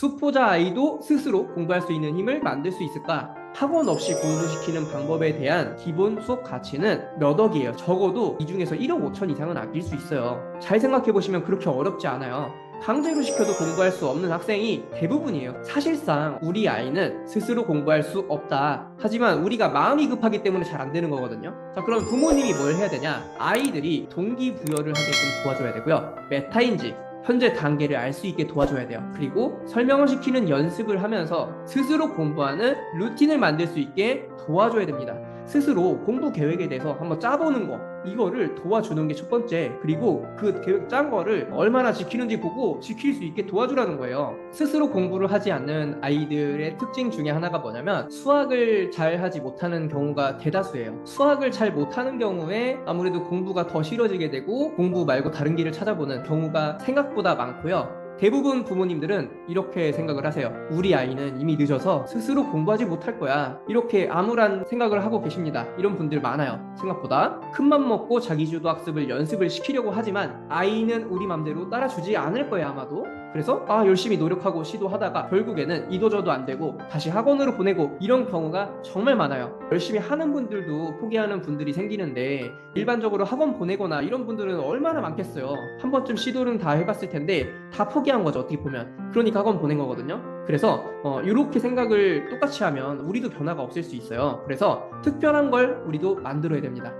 수포자 아이도 스스로 공부할 수 있는 힘을 만들 수 있을까? 학원 없이 공부시키는 방법에 대한 기본 수업 가치는 몇 억이에요. 적어도 이 중에서 1억 5천 이상은 아낄 수 있어요. 잘 생각해 보시면 그렇게 어렵지 않아요. 강제로 시켜도 공부할 수 없는 학생이 대부분이에요. 사실상 우리 아이는 스스로 공부할 수 없다. 하지만 우리가 마음이 급하기 때문에 잘 안 되는 거거든요. 자, 그럼 부모님이 뭘 해야 되냐? 아이들이 동기부여를 하게끔 도와줘야 되고요. 메타인지, 현재 단계를 알 수 있게 도와줘야 돼요. 그리고 설명을 시키는 연습을 하면서 스스로 공부하는 루틴을 만들 수 있게 도와줘야 됩니다. 스스로 공부 계획에 대해서 한번 짜보는 거 이거를 도와주는 게 첫 번째. 그리고 그 계획 짠 거를 얼마나 지키는지 보고 지킬 수 있게 도와주라는 거예요. 스스로 공부를 하지 않는 아이들의 특징 중에 하나가 뭐냐면 수학을 잘 하지 못하는 경우가 대다수예요. 수학을 잘 못하는 경우에 아무래도 공부가 더 싫어지게 되고 공부 말고 다른 길을 찾아보는 경우가 생각보다 많고요 대부분 부모님들은 이렇게 생각을 하세요. 우리 아이는 이미 늦어서 스스로 공부하지 못할 거야. 이렇게 암울한 생각을 하고 계십니다. 이런 분들 많아요. 생각보다 큰맘 먹고 자기주도 학습을 연습을 시키려고 하지만 아이는 우리 맘대로 따라주지 않을 거예요, 아마도. 그래서 아 열심히 노력하고 시도하다가 결국에는 이도저도 안 되고 다시 학원으로 보내고 이런 경우가 정말 많아요. 열심히 하는 분들도 포기하는 분들이 생기는데 일반적으로 학원 보내거나 이런 분들은 얼마나 많겠어요. 한 번쯤 시도는 다 해봤을 텐데 다 포기한 거죠 어떻게 보면. 그러니까 학원 보낸 거거든요. 그래서 어, 이렇게 생각을 똑같이 하면 우리도 변화가 없을 수 있어요. 그래서 특별한 걸 우리도 만들어야 됩니다.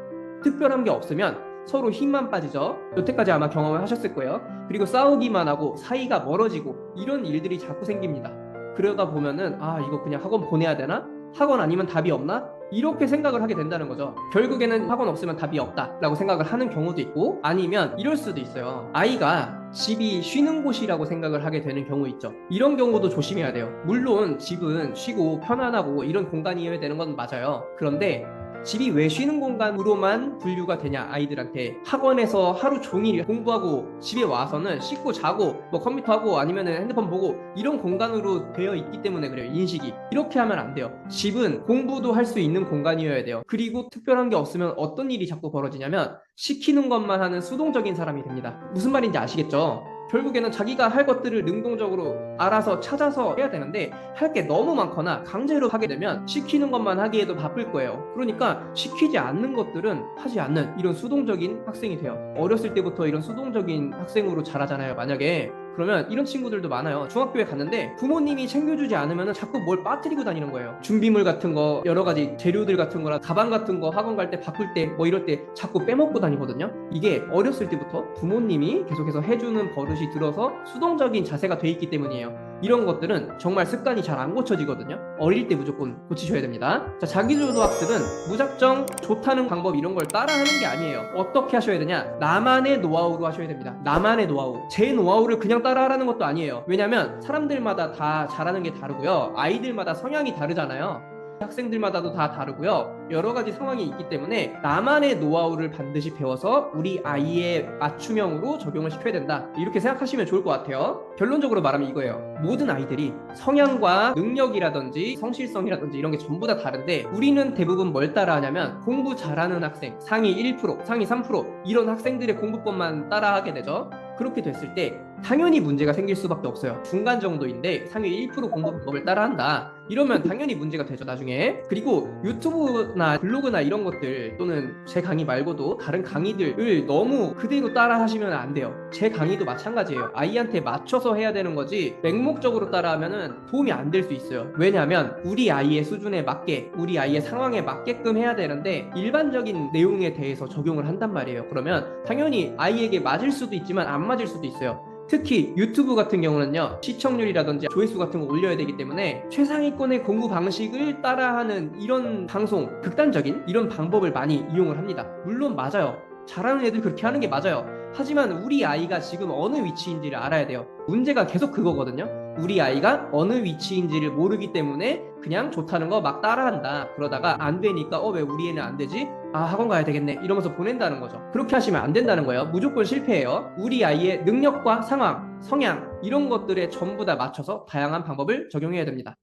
특별한 게 없으면 서로 힘만 빠지죠. 여태까지 아마 경험을 하셨을 거예요. 그리고 싸우기만 하고 사이가 멀어지고 이런 일들이 자꾸 생깁니다. 그러다 보면은 아 이거 그냥 학원 보내야 되나? 학원 아니면 답이 없나? 이렇게 생각을 하게 된다는 거죠. 결국에는 학원 없으면 답이 없다라고 생각을 하는 경우도 있고 아니면 이럴 수도 있어요. 아이가 집이 쉬는 곳이라고 생각을 하게 되는 경우 있죠. 이런 경우도 조심해야 돼요. 물론 집은 쉬고 편안하고 이런 공간이어야 되는 건 맞아요. 그런데 집이 왜 쉬는 공간으로만 분류가 되냐 아이들한테. 학원에서 하루 종일 공부하고 집에 와서는 씻고 자고 뭐 컴퓨터 하고 아니면은 핸드폰 보고 이런 공간으로 되어 있기 때문에 그래요 인식이. 이렇게 하면 안 돼요. 집은 공부도 할 수 있는 공간이어야 돼요. 그리고 특별한 게 없으면 어떤 일이 자꾸 벌어지냐면 시키는 것만 하는 수동적인 사람이 됩니다. 무슨 말인지 아시겠죠 결국에는 자기가 할 것들을 능동적으로 알아서 찾아서 해야 되는데 할 게 너무 많거나 강제로 하게 되면 시키는 것만 하기에도 바쁠 거예요. 그러니까 시키지 않는 것들은 하지 않는 이런 수동적인 학생이 돼요. 어렸을 때부터 이런 수동적인 학생으로 자라잖아요. 만약에 그러면 이런 친구들도 많아요. 중학교에 갔는데 부모님이 챙겨주지 않으면 자꾸 뭘 빠뜨리고 다니는 거예요. 준비물 같은 거, 여러 가지 재료들 같은 거나 가방 같은 거 학원 갈 때 바꿀 때 뭐 이럴 때 자꾸 빼먹고 다니거든요. 이게 어렸을 때부터 부모님이 계속해서 해주는 버릇이 들어서 수동적인 자세가 돼 있기 때문이에요. 이런 것들은 정말 습관이 잘 안 고쳐지거든요. 어릴 때 무조건 고치셔야 됩니다. 자, 자기주도 학습은 무작정 좋다는 방법 이런 걸 따라하는 게 아니에요. 어떻게 하셔야 되냐? 나만의 노하우로 하셔야 됩니다. 나만의 노하우. 제 노하우를 그냥 따라하라는 것도 아니에요. 왜냐면 사람들마다 다 잘하는 게 다르고요. 아이들마다 성향이 다르잖아요. 학생들마다도 다 다르고요. 여러 가지 상황이 있기 때문에 나만의 노하우를 반드시 배워서 우리 아이의 맞춤형으로 적용을 시켜야 된다. 이렇게 생각하시면 좋을 것 같아요. 결론적으로 말하면 이거예요. 모든 아이들이 성향과 능력이라든지 성실성이라든지 이런 게 전부 다 다른데 우리는 대부분 뭘 따라하냐면 공부 잘하는 학생, 상위 1%, 상위 3% 이런 학생들의 공부법만 따라하게 되죠. 그렇게 됐을 때 당연히 문제가 생길 수밖에 없어요. 중간 정도인데 상위 1% 공부법을 따라한다. 이러면 당연히 문제가 되죠, 나중에. 그리고 유튜브나 블로그나 이런 것들 또는 제 강의 말고도 다른 강의들을 너무 그대로 따라 하시면 안 돼요. 제 강의도 마찬가지예요. 아이한테 맞춰서 해야 되는 거지 맹목적으로 따라 하면은 도움이 안 될 수 있어요. 왜냐하면 우리 아이의 수준에 맞게, 우리 아이의 상황에 맞게끔 해야 되는데 일반적인 내용에 대해서 적용을 한단 말이에요. 그러면 당연히 아이에게 맞을 수도 있지만 안 맞을 수도 있어요. 특히 유튜브 같은 경우는요 시청률이라든지 조회수 같은 거 올려야 되기 때문에 최상위권의 공부 방식을 따라하는 이런 방송 극단적인 이런 방법을 많이 이용을 합니다. 물론 맞아요. 잘하는 애들 그렇게 하는 게 맞아요. 하지만 우리 아이가 지금 어느 위치인지를 알아야 돼요. 문제가 계속 그거거든요. 우리 아이가 어느 위치인지를 모르기 때문에 그냥 좋다는 거 막 따라한다. 그러다가 안 되니까 어 왜 우리 애는 안 되지 아 학원 가야 되겠네 이러면서 보낸다는 거죠 그렇게 하시면 안 된다는 거예요 무조건 실패해요 우리 아이의 능력과 상황 성향 이런 것들에 전부 다 맞춰서 다양한 방법을 적용해야 됩니다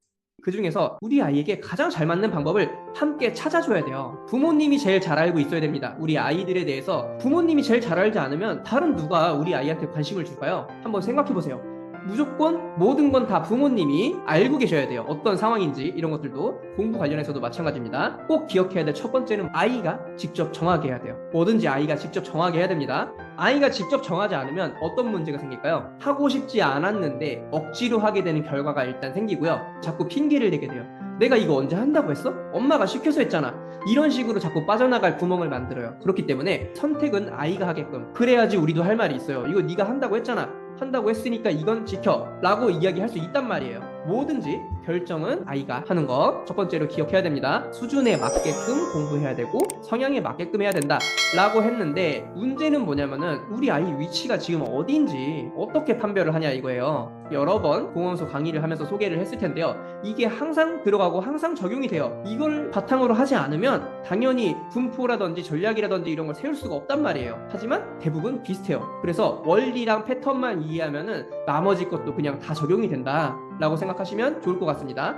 그 중에서 우리 아이에게 가장 잘 맞는 방법을 함께 찾아줘야 돼요. 부모님이 제일 잘 알고 있어야 됩니다. 우리 아이들에 대해서 부모님이 제일 잘 알지 않으면 다른 누가 우리 아이한테 관심을 줄까요? 한번 생각해 보세요. 무조건 모든 건 다 부모님이 알고 계셔야 돼요. 어떤 상황인지 이런 것들도 공부 관련해서도 마찬가지입니다. 꼭 기억해야 될 첫 번째는 아이가 직접 정하게 해야 돼요. 뭐든지 아이가 직접 정하게 해야 됩니다. 아이가 직접 정하지 않으면 어떤 문제가 생길까요? 하고 싶지 않았는데 억지로 하게 되는 결과가 일단 생기고요. 자꾸 핑계를 대게 돼요. 내가 이거 언제 한다고 했어? 엄마가 시켜서 했잖아. 이런 식으로 자꾸 빠져나갈 구멍을 만들어요. 그렇기 때문에 선택은 아이가 하게끔. 그래야지 우리도 할 말이 있어요. 이거 네가 한다고 했잖아. 한다고 했으니까 이건 지켜. 라고 이야기할 수 있단 말이에요. 뭐든지 결정은 아이가 하는 거첫 번째로 기억해야 됩니다. 수준에 맞게끔 공부해야 되고 성향에 맞게끔 해야 된다. 라고 했는데 문제는 뭐냐면은 우리 아이 위치가 지금 어디인지 어떻게 판별을 하냐 이거예요. 여러 번 공원소 강의를 하면서 소개를 했을 텐데요. 이게 항상 들어가고 항상 적용이 돼요. 이걸 바탕으로 하지 않으면 당연히 분포라든지 전략이라든지 이런 걸 세울 수가 없단 말이에요. 하지만 대부분 비슷해요. 그래서 원리랑 패턴만 이해하면은 나머지 것도 그냥 다 적용이 된다. 라고 생각하시면 좋을 것 같습니다.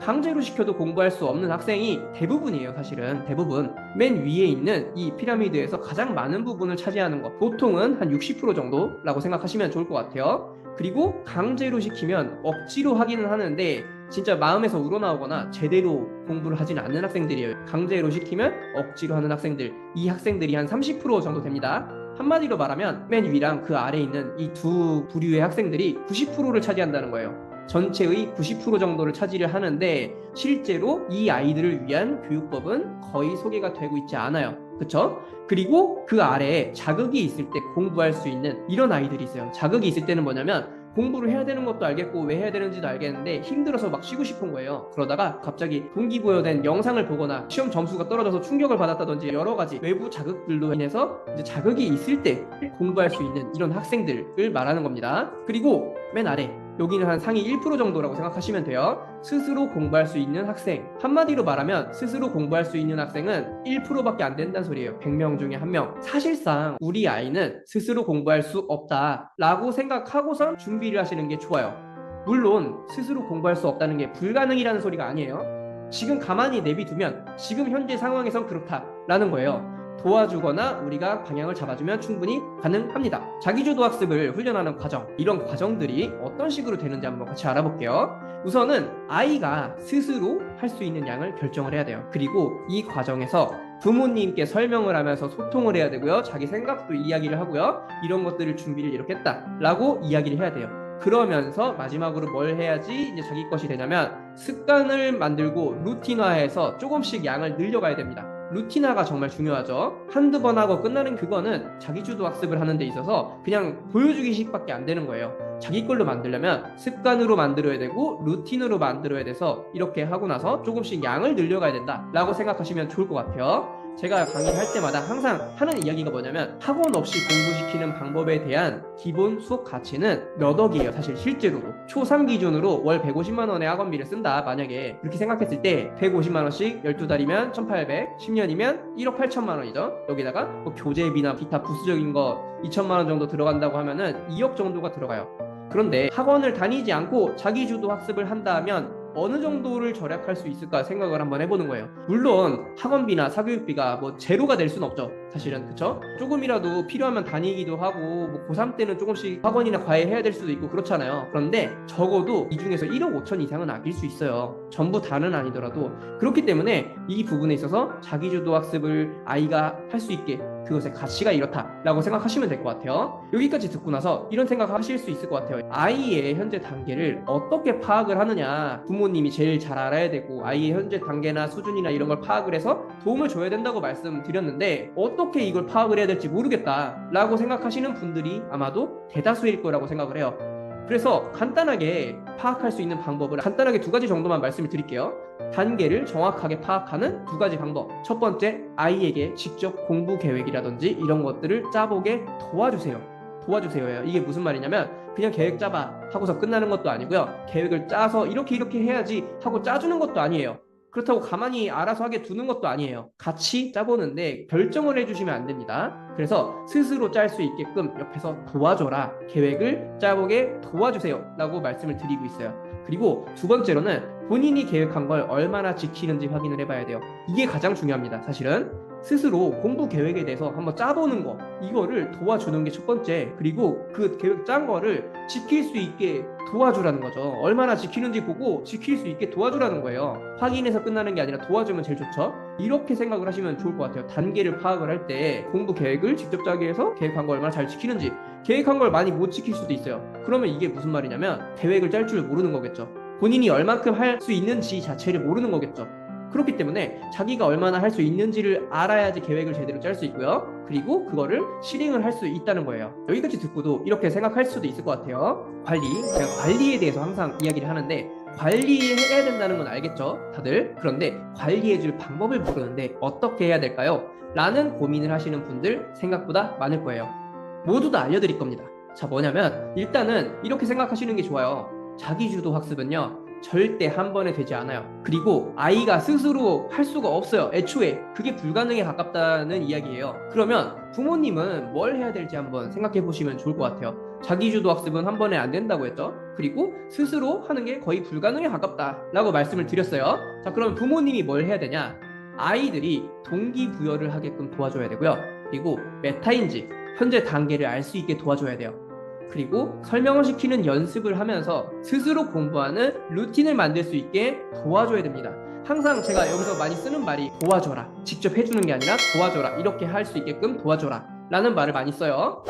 강제로 시켜도 공부할 수 없는 학생이 대부분이에요, 사실은. 대부분. 맨 위에 있는 이 피라미드에서 가장 많은 부분을 차지하는 것. 보통은 한 60% 정도라고 생각하시면 좋을 것 같아요. 그리고 강제로 시키면 억지로 하기는 하는데 진짜 마음에서 우러나오거나 제대로 공부를 하진 않는 학생들이에요. 강제로 시키면 억지로 하는 학생들. 이 학생들이 한 30% 정도 됩니다. 한마디로 말하면 맨 위랑 그 아래 있는 이 두 부류의 학생들이 90%를 차지한다는 거예요. 전체의 90% 정도를 차지를 하는데 실제로 이 아이들을 위한 교육법은 거의 소개가 되고 있지 않아요. 그쵸? 그리고 그 아래에 자극이 있을 때 공부할 수 있는 이런 아이들이 있어요. 자극이 있을 때는 뭐냐면 공부를 해야 되는 것도 알겠고 왜 해야 되는지도 알겠는데 힘들어서 막 쉬고 싶은 거예요. 그러다가 갑자기 동기부여된 영상을 보거나 시험 점수가 떨어져서 충격을 받았다든지 여러 가지 외부 자극들로 인해서 이제 자극이 있을 때 공부할 수 있는 이런 학생들을 말하는 겁니다. 그리고 맨 아래 여기는 한 상위 1% 정도라고 생각하시면 돼요. 스스로 공부할 수 있는 학생. 한마디로 말하면 스스로 공부할 수 있는 학생은 1%밖에 안 된다는 소리예요. 100명 중에 한 명. 사실상 우리 아이는 스스로 공부할 수 없다라고 생각하고선 준비를 하시는 게 좋아요. 물론 스스로 공부할 수 없다는 게 불가능이라는 소리가 아니에요. 지금 가만히 내비두면 지금 현재 상황에선 그렇다라는 거예요. 도와주거나 우리가 방향을 잡아주면 충분히 가능합니다. 자기주도 학습을 훈련하는 과정, 이런 과정들이 어떤 식으로 되는지 한번 같이 알아볼게요. 우선은 아이가 스스로 할 수 있는 양을 결정을 해야 돼요. 그리고 이 과정에서 부모님께 설명을 하면서 소통을 해야 되고요. 자기 생각도 이야기를 하고요. 이런 것들을 준비를 이렇게 했다 라고 이야기를 해야 돼요. 그러면서 마지막으로 뭘 해야지 이제 자기 것이 되냐면 습관을 만들고 루틴화해서 조금씩 양을 늘려가야 됩니다. 루틴화가 정말 중요하죠. 한두 번 하고 끝나는 그거는 자기주도 학습을 하는 데 있어서 그냥 보여주기식밖에 안 되는 거예요. 자기 걸로 만들려면 습관으로 만들어야 되고 루틴으로 만들어야 돼서 이렇게 하고 나서 조금씩 양을 늘려가야 된다라고 생각하시면 좋을 것 같아요. 제가 강의를 할 때마다 항상 하는 이야기가 뭐냐면 학원 없이 공부시키는 방법에 대한 기본 수업 가치는 몇 억이에요. 사실 실제로도. 초3 기준으로 월 150만 원의 학원비를 쓴다. 만약에 그렇게 생각했을 때 150만 원씩 12달이면 1800 10년이면 1억 8천만 원이죠. 여기다가 뭐 교재비나 기타 부수적인 거 2천만 원 정도 들어간다고 하면은 2억 정도가 들어가요. 그런데 학원을 다니지 않고 자기주도 학습을 한다면 어느 정도를 절약할 수 있을까 생각을 한번 해보는 거예요. 물론 학원비나 사교육비가 뭐 제로가 될 수는 없죠. 사실은 그쵸? 조금이라도 필요하면 다니기도 하고 뭐 고3 때는 조금씩 학원이나 과외 해야 될 수도 있고 그렇잖아요. 그런데 적어도 이 중에서 1억 5천 이상은 아낄 수 있어요. 전부 다는 아니더라도 그렇기 때문에 이 부분에 있어서 자기주도 학습을 아이가 할 수 있게 그것의 가치가 이렇다라고 생각하시면 될 것 같아요. 여기까지 듣고 나서 이런 생각하실 수 있을 것 같아요. 아이의 현재 단계를 어떻게 파악을 하느냐 부모님이 제일 잘 알아야 되고 아이의 현재 단계나 수준이나 이런 걸 파악을 해서 도움을 줘야 된다고 말씀드렸는데 어떻게 이걸 파악을 해야 될지 모르겠다라고 생각하시는 분들이 아마도 대다수일 거라고 생각을 해요. 그래서 간단하게 파악할 수 있는 방법을 간단하게 두 가지 정도만 말씀을 드릴게요. 단계를 정확하게 파악하는 두 가지 방법. 첫 번째, 아이에게 직접 공부 계획이라든지 이런 것들을 짜보게 도와주세요. 도와주세요예요. 이게 무슨 말이냐면 그냥 계획 짜봐 하고서 끝나는 것도 아니고요. 계획을 짜서 이렇게 이렇게 해야지 하고 짜주는 것도 아니에요. 그렇다고 가만히 알아서 하게 두는 것도 아니에요. 같이 짜보는데 결정을 해주시면 안 됩니다. 그래서 스스로 짤 수 있게끔 옆에서 도와줘라. 계획을 짜보게 도와주세요. 라고 말씀을 드리고 있어요. 그리고 두 번째로는 본인이 계획한 걸 얼마나 지키는지 확인을 해봐야 돼요. 이게 가장 중요합니다. 사실은. 스스로 공부 계획에 대해서 한번 짜보는 거 이거를 도와주는 게 첫 번째. 그리고 그 계획 짠 거를 지킬 수 있게 도와주라는 거죠. 얼마나 지키는지 보고 지킬 수 있게 도와주라는 거예요. 확인해서 끝나는 게 아니라 도와주면 제일 좋죠. 이렇게 생각을 하시면 좋을 것 같아요. 단계를 파악을 할 때 공부 계획을 직접 짜기 위해서 계획한 거 얼마나 잘 지키는지 계획한 걸 많이 못 지킬 수도 있어요. 그러면 이게 무슨 말이냐면 계획을 짤 줄 모르는 거겠죠. 본인이 얼만큼 할 수 있는지 자체를 모르는 거겠죠 그렇기 때문에 자기가 얼마나 할 수 있는지를 알아야지 계획을 제대로 짤 수 있고요. 그리고 그거를 실행을 할 수 있다는 거예요. 여기까지 듣고도 이렇게 생각할 수도 있을 것 같아요. 관리. 제가 관리에 대해서 항상 이야기를 하는데 관리해야 된다는 건 알겠죠? 다들. 그런데 관리해줄 방법을 모르는데 어떻게 해야 될까요? 라는 고민을 하시는 분들 생각보다 많을 거예요. 모두 다 알려드릴 겁니다. 자, 뭐냐면 일단은 이렇게 생각하시는 게 좋아요. 자기주도 학습은요. 절대 한 번에 되지 않아요. 그리고 아이가 스스로 할 수가 없어요. 애초에 그게 불가능에 가깝다는 이야기예요. 그러면 부모님은 뭘 해야 될지 한번 생각해 보시면 좋을 것 같아요. 자기주도 학습은 한 번에 안 된다고 했죠. 그리고 스스로 하는 게 거의 불가능에 가깝다라고 말씀을 드렸어요. 자, 그럼 부모님이 뭘 해야 되냐? 아이들이 동기부여를 하게끔 도와줘야 되고요. 그리고 메타인지 현재 단계를 알 수 있게 도와줘야 돼요. 그리고 설명을 시키는 연습을 하면서 스스로 공부하는 루틴을 만들 수 있게 도와줘야 됩니다. 항상 제가 여기서 많이 쓰는 말이 도와줘라. 직접 해주는 게 아니라 도와줘라. 이렇게 할 수 있게끔 도와줘라. 라는 말을 많이 써요.